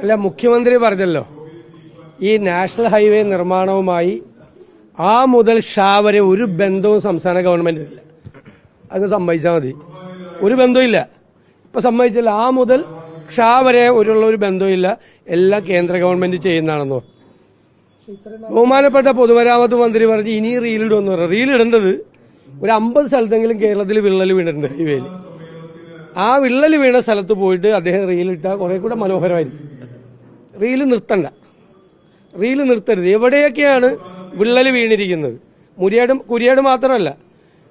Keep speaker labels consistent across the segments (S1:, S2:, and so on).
S1: അല്ല മുഖ്യമന്ത്രി പറഞ്ഞല്ലോ ഈ നാഷണൽ ഹൈവേ നിർമ്മാണവുമായി ആ മുതൽ ഷാ വരെ ഒരു ബന്ധവും സംസ്ഥാന ഗവൺമെന്റിനില്ല അങ്ങ് സമ്മതിച്ചാൽ മതി. ഒരു ബന്ധവുമില്ല ഇപ്പൊ സമ്മതിച്ചില്ല. ആ മുതൽ ഷാ വരെ ഒരുള്ള ഒരു ബന്ധവുമില്ല എല്ലാം കേന്ദ്ര ഗവൺമെന്റ് ചെയ്യുന്നതാണെന്നോ. ബഹുമാനപ്പെട്ട പൊതുമരാമത്ത് മന്ത്രി പറഞ്ഞ് ഇനി റീലിടുമെന്ന് പറഞ്ഞു. റീലിടേണ്ടത് ഒരു അമ്പത് സ്ഥലത്തെങ്കിലും കേരളത്തിൽ വിള്ളൽ വീണിട്ടുണ്ട് ഹൈവേയിൽ. ആ വിള്ളൽ വീണ സ്ഥലത്ത് പോയിട്ട് അദ്ദേഹം റീലിട്ടാൽ കുറെ കൂടെ മനോഹരമായിരിക്കും. റീൽ നിർത്തണ്ട. റീൽ നിർത്തരുത്. എവിടെയൊക്കെയാണ് വിള്ളൽ വീണിരിക്കുന്നത്? മുരിയാട് കുരിയാട് മാത്രമല്ല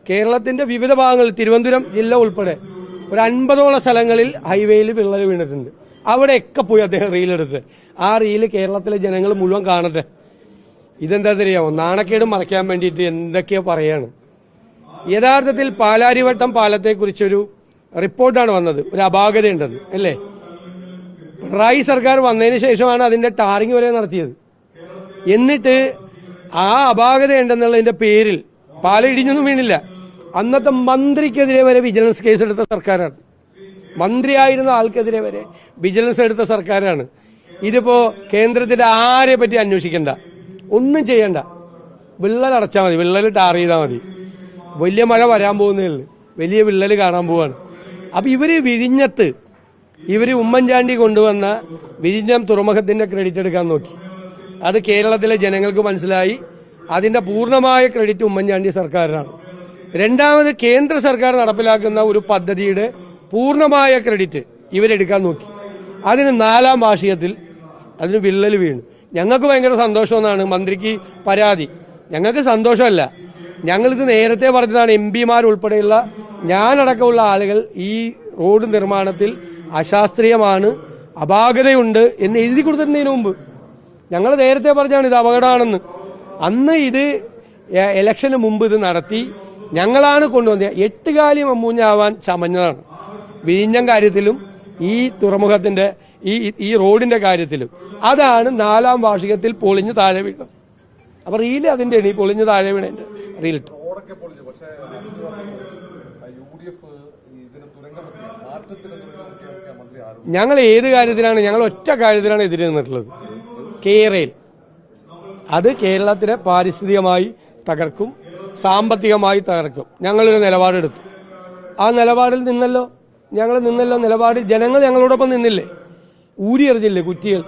S1: കേരളത്തിന്റെ വിവിധ ഭാഗങ്ങളിൽ തിരുവനന്തപുരം ജില്ല ഉൾപ്പെടെ ഒരു അൻപതോളം സ്ഥലങ്ങളിൽ ഹൈവേയിൽ വിള്ളൽ വീണിട്ടുണ്ട്. അവിടെയൊക്കെ പോയി അദ്ദേഹം റീലെടുത്ത് ആ റീൽ കേരളത്തിലെ ജനങ്ങൾ മുഴുവൻ കാണട്ടെ. ഇതെന്താ അറിയാമോ നാണക്കേട് മറയ്ക്കാൻ വേണ്ടിയിട്ട് എന്തൊക്കെയോ പറയാണ്. യഥാർത്ഥത്തിൽ പാലാരിവട്ടം പാലത്തെക്കുറിച്ചൊരു റിപ്പോർട്ടാണ് വന്നത്. ഒരു അപാകതയുണ്ടെന്ന് അല്ലേ? പിണറായി സർക്കാർ വന്നതിന് ശേഷമാണ് അതിന്റെ ടാറിങ് വരെ നടത്തിയത്. എന്നിട്ട് ആ അപാകതയുണ്ടെന്നുള്ളതിന്റെ പേരിൽ പാല ഇടിഞ്ഞൊന്നും വീണില്ല. അന്നത്തെ മന്ത്രിക്കെതിരെ വരെ വിജിലൻസ് കേസ് എടുത്ത സർക്കാരാണ്. മന്ത്രിയായിരുന്ന ആൾക്കെതിരെ വരെ വിജിലൻസ് എടുത്ത സർക്കാരാണ്. ഇതിപ്പോ കേന്ദ്രത്തിന്റെ ആരെ പറ്റി അന്വേഷിക്കണ്ട. ഒന്നും ചെയ്യണ്ട. വിള്ളൽ അടച്ചാൽ മതി. വിള്ളൽ ടാർ ചെയ്താൽ മതി. വലിയ മഴ വരാൻ പോകുന്നേ വലിയ വിള്ളൽ കാണാൻ പോവാണ്. അപ്പൊ ഇവർ വിഴിഞ്ഞത്ത് ഇവർ ഉമ്മൻചാണ്ടി കൊണ്ടുവന്ന വിഴിഞ്ഞം തുറമുഖത്തിന്റെ ക്രെഡിറ്റ് എടുക്കാൻ നോക്കി. അത് കേരളത്തിലെ ജനങ്ങൾക്ക് മനസ്സിലായി. അതിന്റെ പൂർണമായ ക്രെഡിറ്റ് ഉമ്മൻചാണ്ടി സർക്കാരിനാണ്. രണ്ടാമത് കേന്ദ്ര സർക്കാർ നടപ്പിലാക്കുന്ന ഒരു പദ്ധതിയുടെ പൂർണമായ ക്രെഡിറ്റ് ഇവരെടുക്കാൻ നോക്കി. അതിന് നാലാം വാർഷികത്തിൽ അതിന് വിള്ളൽ വീണു. ഞങ്ങൾക്ക് ഭയങ്കര സന്തോഷമെന്നാണ് മന്ത്രിക്ക് പരാതി. ഞങ്ങൾക്ക് സന്തോഷമല്ല. ഞങ്ങളിത് നേരത്തെ പറഞ്ഞതാണ് എം പിമാർ ഉൾപ്പെടെയുള്ള ഞാനടക്കമുള്ള ആളുകൾ ഈ റോഡ് നിർമ്മാണത്തിൽ അശാസ്ത്രീയമാണ് അപാകതയുണ്ട് എന്ന് എഴുതി കൊടുത്തിരുന്നതിന് മുമ്പ്. ഞങ്ങൾ നേരത്തെ പറഞ്ഞാണ് ഇത് അപകടമാണെന്ന്. അന്ന് ഇത് ഇലക്ഷന് മുമ്പ് ഇത് നടത്തി ഞങ്ങളാണ് കൊണ്ടുവന്നത്. എട്ടുകാലി മമ്മൂഞ്ഞാവാൻ ചമഞ്ഞതാണ്. വിഴിഞ്ഞം കാര്യത്തിലും ഈ തുറമുഖത്തിന്റെ ഈ ഈ റോഡിന്റെ കാര്യത്തിലും. അതാണ് നാലാം വാർഷികത്തിൽ പൊളിഞ്ഞ് താഴെ വീണത് അപ്പൊ റീൽ അതിന്റെ എണി പൊളിഞ്ഞ് താഴെ വീണതിന്റെ
S2: റീൽ
S1: ഞങ്ങൾ ഏത് കാര്യത്തിലാണ് ഞങ്ങൾ ഒറ്റ കാര്യത്തിലാണ് എതിരെ നിന്നിട്ടുള്ളത്? കേരയിൽ അത് കേരളത്തിലെ പാരിസ്ഥിതികമായി തകർക്കും സാമ്പത്തികമായി തകർക്കും. ഞങ്ങളൊരു നിലപാടെടുത്തു. ആ നിലപാടിൽ നിന്നല്ലോ ഞങ്ങൾ നിന്നല്ലോ നിലപാടിൽ ജനങ്ങൾ ഞങ്ങളോടൊപ്പം നിന്നില്ലേ? ഊരി എറിഞ്ഞില്ലേ കുറ്റികൾ?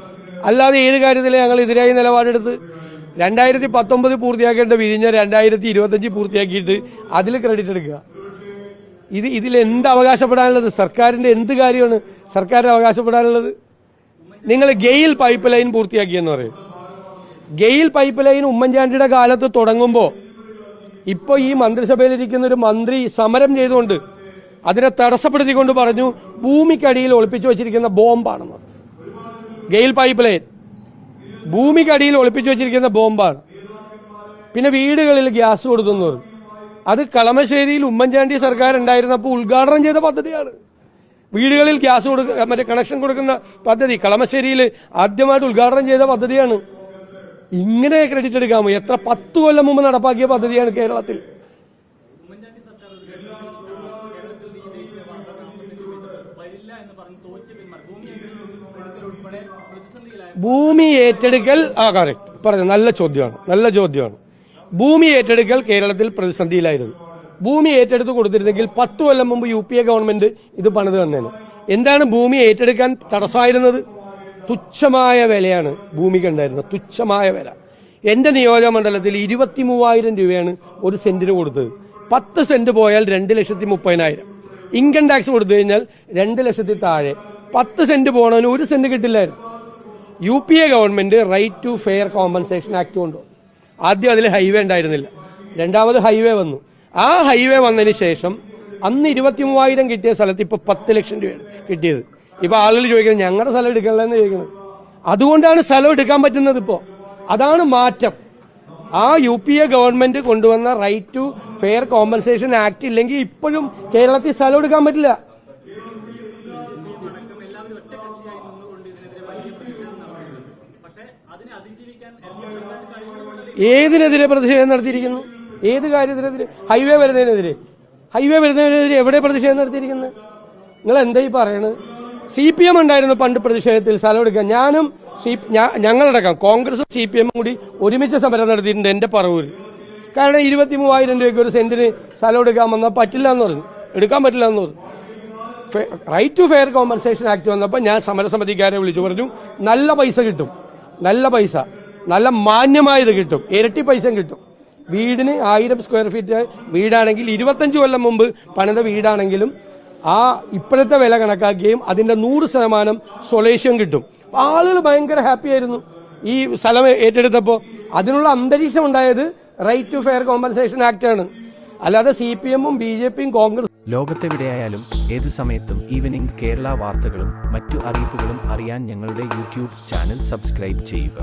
S1: അല്ലാതെ ഏത് കാര്യത്തിലാണ് ഞങ്ങൾ എതിരായി നിലപാടെടുത്ത്? രണ്ടായിരത്തി പത്തൊമ്പത് പൂർത്തിയാക്കേണ്ട വിഴിഞ്ഞ രണ്ടായിരത്തി ഇരുപത്തഞ്ച് പൂർത്തിയാക്കിയിട്ട് അതിൽ ക്രെഡിറ്റ് എടുക്കുക. ഇത് ഇതിൽ എന്ത് അവകാശപ്പെടാനുള്ളത്? സർക്കാരിന്റെ എന്ത് കാര്യമാണ് സർക്കാരിന് അവകാശപ്പെടാനുള്ളത്? നിങ്ങൾ ഗെയിൽ പൈപ്പ് ലൈൻ പൂർത്തിയാക്കിയെന്ന് പറയും. ഗെയിൽ പൈപ്പ് ലൈൻ ഉമ്മൻചാണ്ടിയുടെ കാലത്ത് തുടങ്ങുമ്പോൾ ഇപ്പോൾ ഈ മന്ത്രിസഭയിലിരിക്കുന്ന ഒരു മന്ത്രി സമരം ചെയ്തുകൊണ്ട് അതിനെ തടസ്സപ്പെടുത്തിക്കൊണ്ട് പറഞ്ഞു ഭൂമിക്കടിയിൽ ഒളിപ്പിച്ചു വെച്ചിരിക്കുന്ന ബോംബാണെന്ന് ഗെയിൽ പൈപ്പ് ലൈൻ ഭൂമിക്കടിയിൽ ഒളിപ്പിച്ചു വെച്ചിരിക്കുന്ന ബോംബാണ്. പിന്നെ വീടുകളിൽ ഗ്യാസ് കൊടുത്തെന്ന് അത് കളമശ്ശേരിയിൽ ഉമ്മൻചാണ്ടി സർക്കാർ ഉണ്ടായിരുന്നപ്പോൾ ഉദ്ഘാടനം ചെയ്ത പദ്ധതിയാണ്. വീടുകളിൽ ഗ്യാസ് കൊടുക്ക മറ്റേ കണക്ഷൻ കൊടുക്കുന്ന പദ്ധതി കളമശ്ശേരിയിൽ ആദ്യമായിട്ട് ഉദ്ഘാടനം ചെയ്ത പദ്ധതിയാണ്. ഇങ്ങനെ ക്രെഡിറ്റ് എടുക്കാമോ? എത്ര പത്ത് കൊല്ലം മുമ്പ് നടപ്പാക്കിയ പദ്ധതിയാണ് കേരളത്തിൽ. ഭൂമി ഏറ്റെടുക്കൽ ആ കറക്റ്റ് പറഞ്ഞു നല്ല ചോദ്യമാണ് നല്ല ചോദ്യമാണ്. ഭൂമി ഏറ്റെടുക്കൽ കേരളത്തിൽ പ്രതിസന്ധിയിലായിരുന്നു. ഭൂമി ഏറ്റെടുത്ത് കൊടുത്തിരുന്നെങ്കിൽ പത്ത് കൊല്ലം മുമ്പ് യു പി എ ഗവൺമെന്റ് ഇത് പണിത് തന്നേനെ. എന്താണ് ഭൂമി ഏറ്റെടുക്കാൻ തടസ്സമായിരുന്നത്? തുച്ഛമായ വിലയാണ് ഭൂമിക്ക് ഉണ്ടായിരുന്നത്. തുച്ഛമായ വില. എന്റെ നിയോജക മണ്ഡലത്തിൽ ഇരുപത്തി മൂവായിരം രൂപയാണ് ഒരു സെന്റിന് കൊടുത്തത്. പത്ത് സെന്റ് പോയാൽ രണ്ട് ലക്ഷത്തി മുപ്പതിനായിരം. ഇൻകം ടാക്സ് കൊടുത്തു കഴിഞ്ഞാൽ രണ്ട് ലക്ഷത്തിൽ താഴെ. പത്ത് സെന്റ് പോകണവന് ഒരു cent കിട്ടില്ലായിരുന്നു. U P A government right to fair compensation act കൊണ്ടുവന്നു ആദ്യം അതിൽ ഹൈവേ ഉണ്ടായിരുന്നില്ല. രണ്ടാമത് ഹൈവേ വന്നു. ആ ഹൈവേ വന്നതിന് ശേഷം അന്ന് ഇരുപത്തി മൂവായിരം കിട്ടിയ സ്ഥലത്ത് ഇപ്പൊ പത്ത് ലക്ഷം രൂപയാണ് കിട്ടിയത്. ഇപ്പൊ ആളുകൾ ചോദിക്കുന്നത് ഞങ്ങളുടെ സ്ഥലം എടുക്കണമെന്ന് ചോദിക്കുന്നത്. അതുകൊണ്ടാണ് സ്ഥലം എടുക്കാൻ പറ്റുന്നത് ഇപ്പോ. അതാണ് മാറ്റം. ആ യു പി എ ഗവൺമെന്റ് കൊണ്ടുവന്ന right to fair compensation act ഇല്ലെങ്കിൽ ഇപ്പോഴും കേരളത്തിൽ സ്ഥലം എടുക്കാൻ പറ്റില്ല. ഏതിനെതിരെ പ്രതിഷേധം നടത്തിയിരിക്കുന്നു? ഏത് കാര്യത്തിനെതിരെ? ഹൈവേ വരുന്നതിനെതിരെ. ഹൈവേ വരുന്നതിനെതിരെ എവിടെ പ്രതിഷേധം നടത്തിയിരിക്കുന്നത് നിങ്ങൾ എന്തായി പറയണത്? സി പി എം ഉണ്ടായിരുന്നു പണ്ട് പ്രതിഷേധത്തിൽ സ്ഥലം എടുക്കാൻ. ഞാനും ഞങ്ങളടക്കം കോൺഗ്രസും സി പി എമ്മും കൂടി ഒരുമിച്ച് സമരം നടത്തിയിട്ടുണ്ട് എന്റെ പറവൂർ കാരണം ഇരുപത്തി മൂവായിരം രൂപയ്ക്ക് ഒരു സെന്റിന് സ്ഥലം എടുക്കാൻ വന്നാൽ പറ്റില്ല എന്ന് പറഞ്ഞു. എടുക്കാൻ പറ്റില്ല എന്ന് പറഞ്ഞു. Right to fair compensation act വന്നപ്പോൾ ഞാൻ സമരസമിതിക്കാരെ വിളിച്ചു പറഞ്ഞു നല്ല പൈസ കിട്ടും. നല്ല പൈസ. നല്ല മാന്യമായത് കിട്ടും. ഇരട്ടി പൈസ കിട്ടും. വീടിന് ആയിരം സ്ക്വയർ ഫീറ്റ് വീടാണെങ്കിൽ ഇരുപത്തഞ്ച് കൊല്ലം മുമ്പ് പണിത വീടാണെങ്കിലും ആ ഇപ്പോഴത്തെ വില കണക്കാക്കുകയും അതിന്റെ നൂറ് ശതമാനം സൊലേഷൻ കിട്ടും. ആളുകൾ ഭയങ്കര ഹാപ്പി ആയിരുന്നു. ഈ സ്ഥലം ഏറ്റെടുത്തപ്പോൾ അതിനുള്ള അന്തരീക്ഷം ഉണ്ടായത് right to fair compensation act ആണ്. അല്ലാതെ സി പി എമ്മും ബി ജെ പിയും കോൺഗ്രസ്
S3: ലോകത്തെവിടെയായാലും ഏത് സമയത്തും ഈവനിംഗ് കേരള വാർത്തകളും മറ്റു അറിയിപ്പുകളും അറിയാൻ ഞങ്ങളുടെ യൂട്യൂബ് ചാനൽ സബ്സ്ക്രൈബ് ചെയ്യുക.